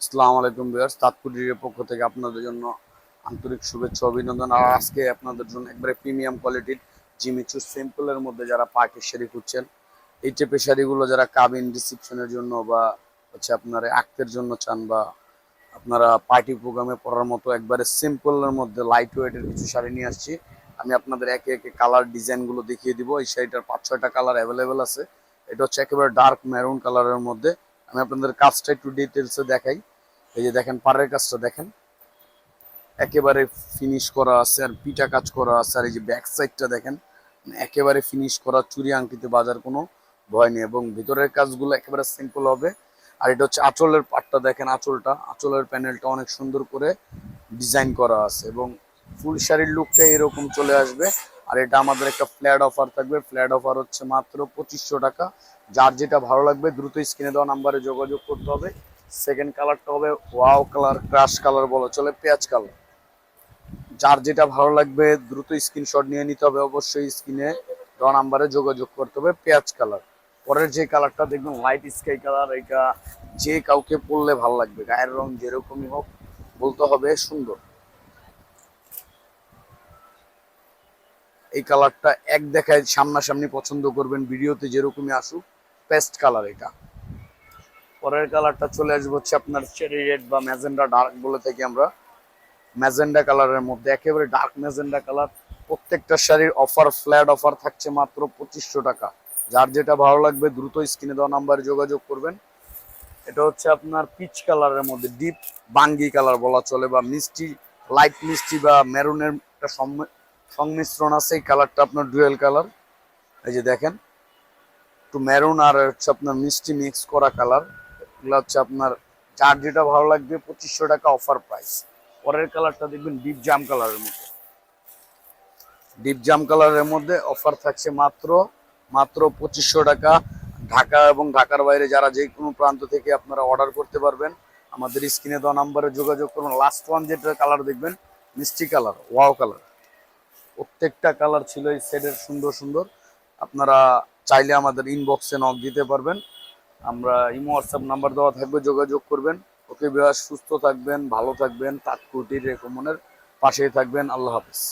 আসসালামু আলাইকুম ভিউয়ার্স। তাৎকুটির পক্ষ থেকে আপনাদের জন্য আন্তরিক শুভেচ্ছা অভিনন্দন। আর আজকে আপনাদের জন্য একবারে প্রিমিয়াম কোয়ালিটির জিমিচু সিম্পলের মধ্যে যারা পার্টির শাড়ি খুঁজছেন, এই টাইপের শাড়িগুলো যারা কাবিন রিসিপশনের জন্য বা হচ্ছে আপনারা আক্তের জন্য চান বা আপনারা পার্টি প্রোগ্রামে পড়ার মতো একবারে সিম্পলের মধ্যে লাইট ওয়েটের কিছু শাড়ি নিয়ে আসছি। আমি আপনাদের একে একে কালার ডিজাইনগুলো দেখিয়ে দিব। এই শাড়িটার পাঁচ ছয়টা কালার অ্যাভেলেবেল আছে। এটা হচ্ছে একেবারে ডার্ক মেরুন কালারের মধ্যে। আমি আপনাদের কাজটা একটু ডিটেলসে দেখাই। এই যে দেখেন, পাড়ের কাজটা দেখেন। একেবারে ফিনিশ করা আছে আর পিটা কাজ করা আছে আর এই যে ব্যাক সাইডটা দেখেন। মানে একেবারে ফিনিশ করা, চুরি আংটিতে বাজার কোনো ভয় নেই এবং ভিতরের কাজগুলো একেবারে সিম্পল হবে। আর এটা হচ্ছে আঁচলের পাটটা দেখেন, আঁচলটা। আঁচলের প্যানেলটা অনেক সুন্দর করে ডিজাইন করা আছে এবং ফুল শাড়ির লুকটা এরকম চলে আসবে। আর এটা আমাদের একটা ফ্ল্যাট অফার থাকবে। ফ্ল্যাট অফার হচ্ছে মাত্র পঁচিশশো টাকা। যার যেটা ভালো লাগবে, দ্রুত স্ক্রিনে দেওয়া নাম্বারে যোগাযোগ করতে হবে। সেকেন্ড কালারটা হবে ওয়াও কালার ক্রাশ কালার বলা, চলে পেঁয়াজ কালার যার যেটা ভালো লাগবে, দ্রুত স্ক্রিনশট নিয়ে নিতে হবে অবশ্যই স্ক্রিনে দেওয়া নাম্বারে যোগাযোগ করতে হবে পেঁয়াজ কালার পরের যে কালারটা দেখবেন লাইট স্কাই কালার এটা যে কাউকে পরলে ভালো লাগবে, গায়ের রং যেরকমই হোক, বলতে হবে সুন্দর। এই কালারটা এক দেখায় সামনাসামনি পছন্দ করবেন, ভিডিওতে যেরকমই আসুক পেস্ট কালার এটা। পরের কালারটা চলে আসবে হচ্ছে আপনার চেরি রেড বা ম্যাজেন্ডা ডার্ক বলে থাকি আমরা। ম্যাজেন্ডা কালারের মধ্যে, একেবারে ডার্ক ম্যাজেন্ডা কালার। প্রত্যেকটা শাড়ির অফার ফ্ল্যাট অফার থাকছে মাত্র পঁচিশশো টাকা। যার যেটা ভালো লাগবে দ্রুত স্ক্রিনে দেওয়া নাম্বারে যোগাযোগ করবেন। এটা হচ্ছে আপনার পিচ কালারের মধ্যে ডিপ বাঙ্গি কালার বলা চলে বা মিষ্টি লাইট মিষ্টি বা মেরুনের একটা সংমিশ্রণ আছে, এই কালারটা আপনার ডুয়েল কালার এই যে দেখেন, একটু মেরুন আর হচ্ছে আপনার মিষ্টি মিক্স করা কালার এগুলো হচ্ছে আপনার, যার যেটা ভালো লাগবে পঁচিশশো টাকা অফার প্রাইস পরের কালারটা দেখবেন ডিপ জাম কালারের মধ্যে। ডিপ জাম কালারের মধ্যে অফার থাকছে মাত্র মাত্র পঁচিশশো টাকা। ঢাকা এবং ঢাকার বাইরে যারা যে কোনো প্রান্ত থেকে আপনারা অর্ডার করতে পারবেন, আমাদের স্ক্রিনে দেওয়া নাম্বারে যোগাযোগ করুন। লাস্ট ওয়ান যেটা কালার দেখবেন, মিষ্টি কালার ওয়াও কালার প্রত্যেকটা কালার ছিল এই সেটের সুন্দর সুন্দর। আপনারা চাইলে আমাদের ইনবক্সে নক দিতে পারবেন। আমরা ইমো হোয়াটসঅ্যাপ নাম্বার দেওয়া থাকবে, যোগাযোগ করবেন। ওকে বিরাজ সুস্থ থাকবেন, ভালো থাকবেন তাৎকুটির রেকমনের পাশেই থাকবেন। আল্লাহ হাফিজ।